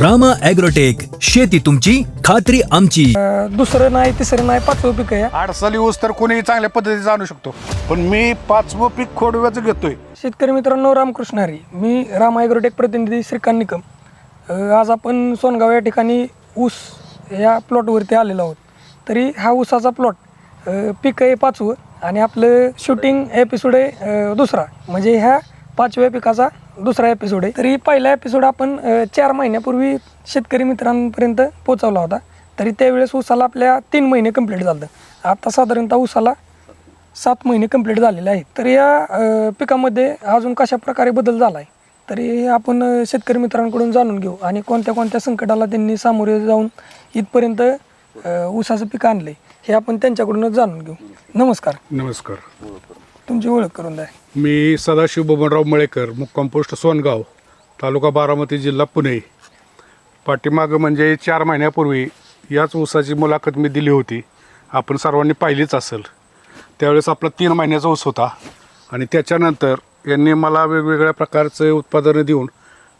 Rama agrotech शेती तुमची खात्री आमची. अं, दुसरं नाही तिसरं नाही पाचवं पीक आहे. अडसाली ऊस तर कोणीही चांगल्या पद्धतीने आणू शकतो. पण मी पाचवं पीक खोडव्याचं घेतोय. शेतकरी मित्रांनो रामकृष्ण हरी. मी राम ॲग्रोटेक प्रतिनिधी श्रीकांत निकम. अं, आज आपण सोनगाव या ठिकाणी ऊस या प्लॉटवरती आलेलो आहोत. तरी हा ऊसाचा प्लॉट पीक आहे पाचवं आणि आपलं शूटिंग एपिसोड आहे अं, दुसरा. म्हणजे ह्या पाचव्या पिकाचा दुसरा एपिसोड आहे. तरी पहिला एपिसोड आपण चार महिन्यापूर्वी शेतकरी मित्रांपर्यंत पोहोचवला होता. तरी त्यावेळेस उसाला आपल्या तीन महिने कंप्लीट झालं आता साधारणतः उसाला सात महिने कंप्लीट झालेले आहेत. तर या पिकामध्ये अजून कशा प्रकारे बदल झाला आहे तरी आपण शेतकरी मित्रांकडून जाणून घेऊ. आणि कोणत्या कोणत्या संकटाला त्यांनी सामोरे जाऊन इथपर्यंत ऊसाचं पीक आणले हे आपण त्यांच्याकडूनच जाणून घेऊ. नमस्कार. नमस्कार. तुमची ओळख करून द्या. मी सदाशिव बबनराव मळेकर मुक्काम पोस्ट सोनगाव तालुका बारामती जिल्हा पुणे. पाठीमागं म्हणजे चार महिन्यापूर्वी याच ऊसाची मुलाखत मी दिली होती. आपण सर्वांनी पाहिलीच असेल. त्यावेळेस आपला तीन महिन्याचा ऊस होता आणि त्याच्यानंतर यांनी मला वेगवेगळ्या प्रकारचे उत्पादनं देऊन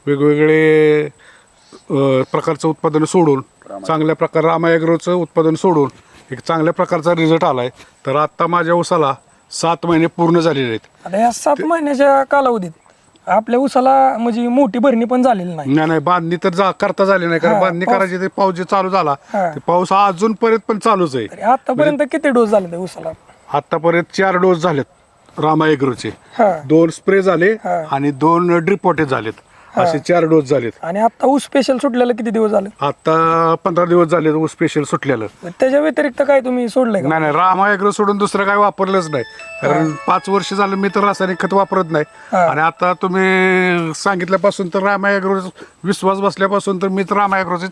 वेगवेगळे प्रकारचं उत्पादन सोडून चांगल्या प्रकार रामायग्रोचं उत्पादन सोडून एक चांगल्या प्रकारचा रिझल्ट आला आहे तर आत्ता माझ्या ऊसाला सात महिने पूर्ण झालेले आहेत. आता या सात महिन्याच्या कालावधीत आपल्या ऊसाला म्हणजे मोठी भरणी पण झालेली नाही. नाही नाही बांधणी तर जा करता झाली नाही कारण हा, बांधणी पाऊस- करायची ते पाऊस जे चालू झाला हा. ते पाऊस हा अजूनपर्यंत पण चालूच आहे. तरी आतापर्यंत किती डोस झाले त्या ऊसाला? आतापर्यंत चार डोस झालेत रामायग्रोचे. हा. दोन स्प्रे झाले हा. आणि दोन ड्रिपोटे झालेत. असे चार डोस झालेत. आणि आता ऊस स्पेशल सुटलेलं किती दिवस झाले? आता पंधरा दिवस झाले ऊस स्पेशल सुटलेलं. त्याच्या व्यतिरिक्त काय तुम्ही सोडलंय का? नाही नाही रामायग्रो सोडून दुसरं काय वापरलंच नाही. कारण पाच वर्ष झालं मी तर रासायनिक खत वापरत नाही. हा. आणि आता तुम्ही सांगितल्यापासून तर रामायग्रो विश्वास बसल्यापासून तर मी तर रामायग्रोच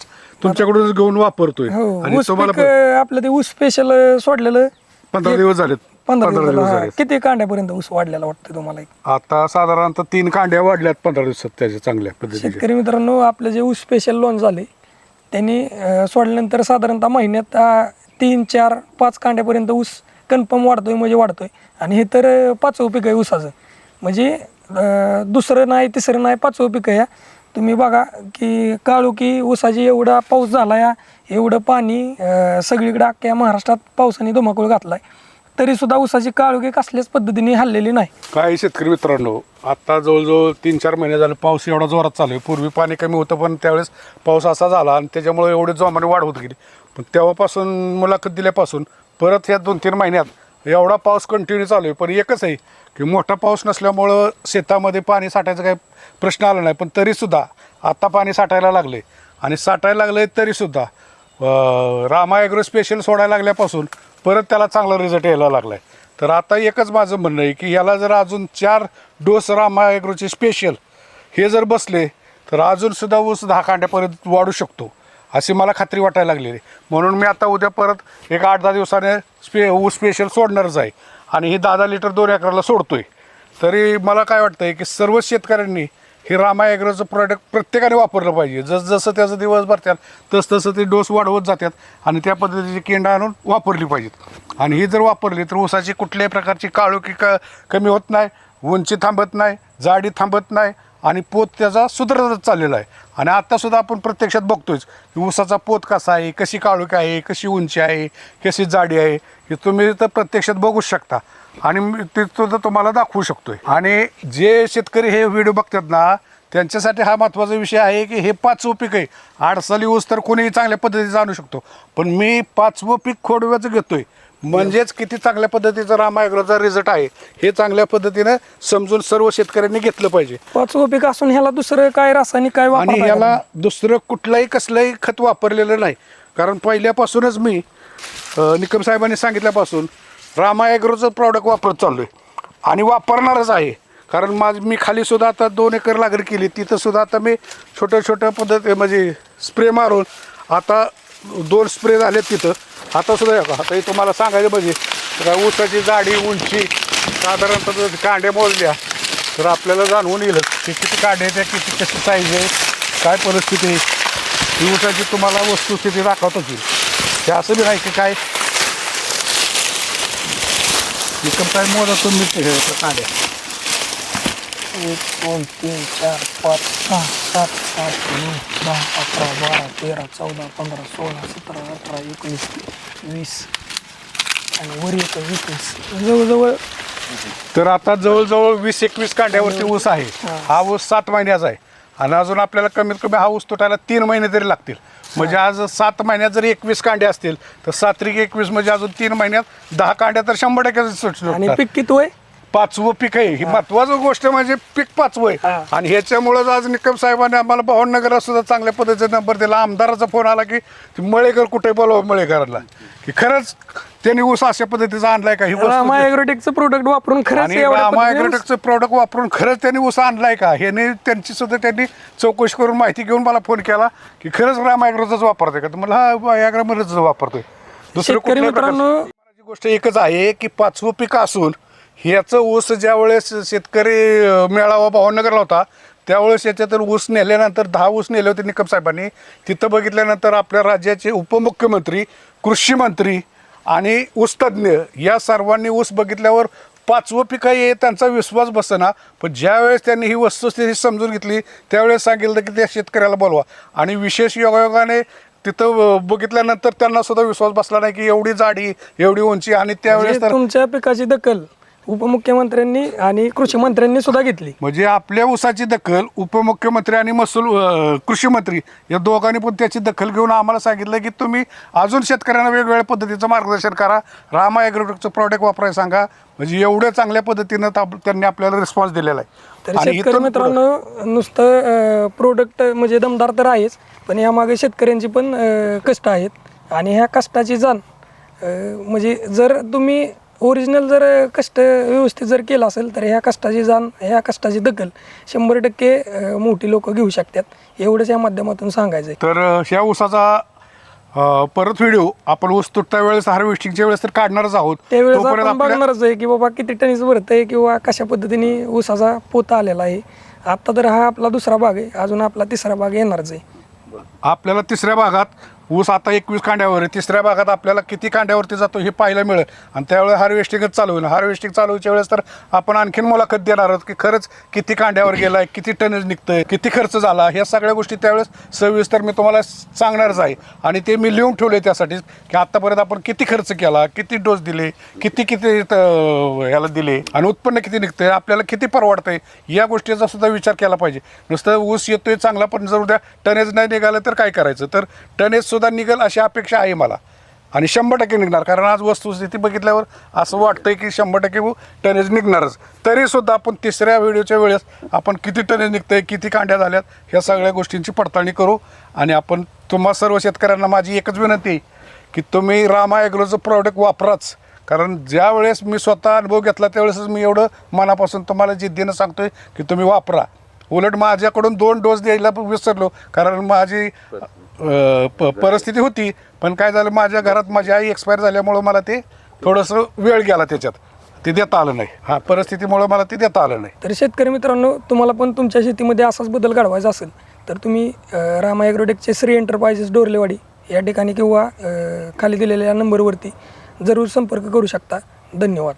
तुमच्याकडूनच घेऊन वापरतोय. हो आणि ऊस तुम्हाला पीक अं, आपलं ते ऊस स्पेशल सोडलेलं. पंधरा दिवस झालेत. पंधरा. हा. किती कांड्यापर्यंत ऊस वाढलेला वाटतं तुम्हाला एक? आता साधारणतः तीन कांड्या वाढल्यात पंधरा दिवसात त्याच्या चांगल्या शेतकरी मित्रांनो आपलं जे ऊस स्पेशल लोन झाले त्यांनी अं, सोडल्यानंतर साधारणतः महिन्यात अं, तीन चार पाच कांड्यापर्यंत ऊस कन्फर्म वाढतोय म्हणजे वाढतोय आणि हे तर अं, पाचवं पीक आहे ऊसाचं म्हणजे अं, दुसरं नाही तिसरं नाही पाचवं पीक आहे तुम्ही बघा की काळू की ऊसाची एवढा पाऊस झाला या एवढं पाणी अं, सगळीकडे अख्ख्या महाराष्ट्रात पावसाने धुमाकूळ घातलाय तरी सुद्धा ऊसाची काळोगी कसल्याच पद्धतीने हल्लेली नाही. काही शेतकरी मित्रांनो आता जवळजवळ तीन चार महिने झाले पाऊस एवढा जोरात चालू आहे. पूर्वी पाणी कमी होतं पण त्यावेळेस पाऊस असा झाला आणि त्याच्यामुळे एवढे जोमाने वाढ होत गेली. पण तेव्हापासून मुलाखत दिल्यापासून परत ह्या दोन तीन महिन्यात एवढा पाऊस कंटिन्यू चालू आहे. पण एकच आहे की मोठा पाऊस नसल्यामुळं शेतामध्ये पाणी साठायचा काही प्रश्न आला नाही. पण तरीसुद्धा आता पाणी साठायला लागले आणि साठायला लागले तरीसुद्धा रामा ॲग्रो स्पेशल सोडायला लागल्यापासून परत त्याला चांगला रिझल्ट यायला लागला आहे तर आता एकच माझं म्हणणं आहे की याला जर अजून चार डोस रामायग्रोचे स्पेशल हे जर बसले तर अजूनसुद्धा ऊस दहा कांड्यापर्यंत वाढू शकतो अशी मला खात्री वाटायला लागलेली. म्हणून मी आता उद्या परत एक आठ दहा दिवसाने स्पे ऊस स्पेशल सोडणारच आहे. आणि हे दहा दहा लिटर दोन एकराला सोडतो आहे तरी मला काय वाटतं आहे की सर्व शेतकऱ्यांनी हे रामा ॲग्रोचं प्रॉडक्ट प्रत्येकाने वापरलं पाहिजे. जस जसं त्याचं दिवस भरतात तस तसं ते डोस वाढवत जातात आणि त्या पद्धतीची केंडा आणून वापरली पाहिजेत. आणि ही जर वापरली तर ऊसाची कुठल्याही प्रकारची काळोखी क कमी होत नाही उंची थांबत नाही जाडी थांबत नाही आणि पोत त्याचा सुधारतच चाललेला आहे. आणि आत्तासुद्धा आपण प्रत्यक्षात बघतोच की ऊसाचा पोत कसा आहे कशी काळोखी आहे कशी उंची आहे कशी जाडी आहे हे तुम्ही तर प्रत्यक्षात बघूच शकता. आणि मी ते सुद्धा तुम्हाला दाखवू शकतोय. आणि जे शेतकरी हे व्हिडिओ बघतात ना त्यांच्यासाठी हा महत्त्वाचा विषय आहे की हे पाचवं पीक आहे. आडसाली ऊस तर कोणीही चांगल्या पद्धतीचं आणू शकतो. पण मी पाचवं पीक खोडव्याचं घेतोय. म्हणजेच किती चांगल्या पद्धतीचा रामायग्रोचा रिझल्ट आहे हे चांगल्या पद्धतीनं समजून सर्व शेतकऱ्यांनी घेतलं पाहिजे. पाचवं पीक असून ह्याला दुसरं काय रासायनिक काय आणि वापरता याला येणार दुसरं कुठलंही कसलंही खत वापरलेलं नाही. कारण पहिल्यापासूनच मी निकम साहेबांनी सांगितल्यापासून रामा ॲग्रोचं प्रॉडक्ट वापरत चाललो आहे आणि वापरणारच आहे. कारण माझ मी खाली सुद्धा आता दोन एकर लागण केली. तिथं सुद्धा आता मी छोट्या छोट्या पद्धती म्हणजे स्प्रे मारून आता दोन स्प्रे झाले तिथं. आता सुद्धा आता हे तुम्हाला सांगायचं म्हणजे का ऊसाची जाडी उंची साधारणतः कांड्या मोजल्या तर आपल्याला जाणवून येईल की किती कांडे त्या किती कशी साईज आहे काय परिस्थिती आहे. ही ऊसाची तुम्हाला वस्तुस्थिती दाखवत होती ते असं बी नाही की काय निकम काय मोजा तुम्ही ते हे कांड्या एक दोन तीन चार पाच सहा सात आठ नऊ दहा अकरा बारा तेरा चौदा पंधरा सोळा सतरा अठरा एकोणीस वीस आणि वर येतं एकवीस जवळजवळ तर आता जवळजवळ वीस एकवीस कांड्यावरती ऊस आहे. हा ऊस सात महिन्याचा आहे. आणि अजून आपल्याला कमीत कमी हा ऊस तुटायला तीन महिने तरी लागतील. म्हणजे आज सात महिन्यात जर एकवीस कांडे असतील तर सात त्रिक एकवीस म्हणजे अजून तीन महिन्यात दहा कांड्या तर शंभर टक्के सुट- आणि सुटतात. पीक किती वय पाचवं पीक आहे. ही महत्वाची गोष्ट म्हणजे पीक पाचवं. आहे. आणि ह्याच्यामुळं आज निकम साहेबांनी आम्हाला भावनगरला सुद्धा चांगल्या पद्धतीचा नंबर दिला. आमदाराचा फोन आला की मळेकर कुठे बोलावं मळेकरांना की खरंच त्यांनी ऊस अशा पद्धतीचा आणलाय का? ही ॲग्रोटेकचं प्रोडक्ट वापरून खरंच प्रॉडक्ट वापरून खरंच त्यांनी ऊस आणलाय का? ह्याने त्यांची सुद्धा त्यांनी चौकशी करून माहिती घेऊन मला फोन केला की खरंच रामा ॲग्रोचाच वापरतोय का? तर मला हा वापरतोय. दुसरं कुठल्या गोष्ट एकच आहे की पाचवं पीक असून ह्याचं ऊस ज्या वेळेस शेतकरी मेळावा भावनगरला होता त्यावेळेस याच्यातून ऊस नेल्यानंतर दहा ऊस नेले होते निकम साहेबांनी. तिथं बघितल्यानंतर आपल्या राज्याचे उपमुख्यमंत्री कृषी मंत्री आणि ऊसतज्ञ या सर्वांनी ऊस बघितल्यावर पाचवं पीक हे त्यांचा विश्वास बसना. पण ज्यावेळेस त्यांनी ही वस्तुस्थिती समजून घेतली त्यावेळेस सांगितलं की त्या शेतकऱ्याला बोलवा. आणि विशेष योगायोगाने तिथं बघितल्यानंतर त्यांना सुद्धा विश्वास बसला नाही की एवढी जाडी एवढी उंची आणि त्यावेळेस म्हणजे तुमच्या पिकाची दखल उपमुख्यमंत्र्यांनी आणि कृषी मंत्र्यांनी सुद्धा घेतली. म्हणजे आपल्या ऊसाची दखल उपमुख्यमंत्री आणि महसूल अं, कृषी मंत्री या दोघांनी पण त्याची दखल घेऊन आम्हाला सांगितलं की तुम्ही अजून शेतकऱ्यांना वेगवेगळ्या पद्धतीचं मार्गदर्शन करा. रामा ॲग्रोटेकचं प्रॉडक्ट वापरायला सांगा. म्हणजे एवढ्या चांगल्या पद्धतीनं ताप- त्यांनी आपल्याला रिस्पॉन्स दिलेला तर आहे शेतकरी पुढं- मित्रांनो नुसतं प्रोडक्ट म्हणजे दमदार तर आहेच पण यामागे शेतकऱ्यांची पण अं, कष्ट आहेत. आणि ह्या कष्टाची जाण अं, म्हणजे जर तुम्ही ओरिजिनल जर कष्ट व्यवस्थित जर केलं असेल तर ह्या कष्टाची जाण ह्या कष्टाची दखल शंभर टक्के मोठी लोक घेऊ शकतात. एवढंच या माध्यमातून सांगायचं तर ह्या ऊसाचा परत व्हिडिओ आपण ऊस तुटता वेळेस हार्वेस्टिंगच्या वेळेस तर काढणारच आहोत. त्यावेळेस आपण बघणारच आहे की बाबा किती टनीच भरत आहे किंवा कशा पद्धतीने ऊसाचा पोता आलेला आहे. आता तर हा आपला दुसरा भाग आहे. अजून आपला तिसरा भाग येणारच आहे. आपल्याला तिसऱ्या भागात ऊस आता एकवीस कांड्यावर आहे. तिसऱ्या भागात आपल्याला किती कांड्यावरती जातो हे पाहायला मिळेल. आणि त्यावेळेस हार्वेस्टिंगच चालू होईल. हार्वेस्टिंग चालूच्या वेळेस तर आपण आणखीन मुलाखत देणार आहोत की खरंच किती कांड्यावर गेलाय किती टनेज निघतंय किती खर्च झाला ह्या सगळ्या गोष्टी त्यावेळेस सविस्तर मी तुम्हाला सांगणारच आहे. आणि ते मी लिहून ठेवले त्यासाठीच की आतापर्यंत आपण किती खर्च केला किती डोस दिले किती किती ह्याला दिले आणि उत्पन्न किती निघतंय आपल्याला किती परवडतंय या गोष्टीचा सुद्धा विचार केला पाहिजे. नुसतं ऊस येतोय चांगला पण जर उद्या टनेज नाही निघालं तर काय करायचं? तर टनेज सुद्धा निघेल अशी अपेक्षा आहे मला. आणि शंभर टक्के निघणार. कारण आज वस्तुस्थिती बघितल्यावर असं वाटतंय की शंभर टक्के टनेज निघणारच. तरीसुद्धा आपण तिसऱ्या व्हिडिओच्या वेळेस आपण किती टनेज निघतंय किती कांड्या झाल्यात ह्या सगळ्या गोष्टींची पडताळणी करू. आणि आपण तुम्हा सर्व शेतकऱ्यांना माझी एकच विनंती आहे की तुम्ही रामा ॲग्रोचं प्रॉडक्ट वापराच. कारण ज्या वेळेस मी स्वतः अनुभव घेतला त्यावेळेसच मी एवढं मनापासून तुम्हाला जिद्दीनं सांगतोय की तुम्ही वापरा. उलट माझ्याकडून दोन डोस द्यायला विसरलो. कारण माझी प- परिस्थिती होती. पण काय झालं माझ्या घरात माझी आई एक्सपायर झाल्यामुळं मला ते थोडंसं वेळ गेला त्याच्यात. ते देता आलं नाही. हा परिस्थितीमुळं मला ते देता आलं नाही. तर शेतकरी मित्रांनो तुम्हाला पण तुमच्या शेतीमध्ये असाच बदल घडवायचा असेल तर तुम्ही रामा ॲग्रोटेकचे श्री एंटरप्राइजेस डोरलेवाडी या ठिकाणी किंवा खाली दिलेल्या नंबरवरती जरूर संपर्क करू शकता. धन्यवाद.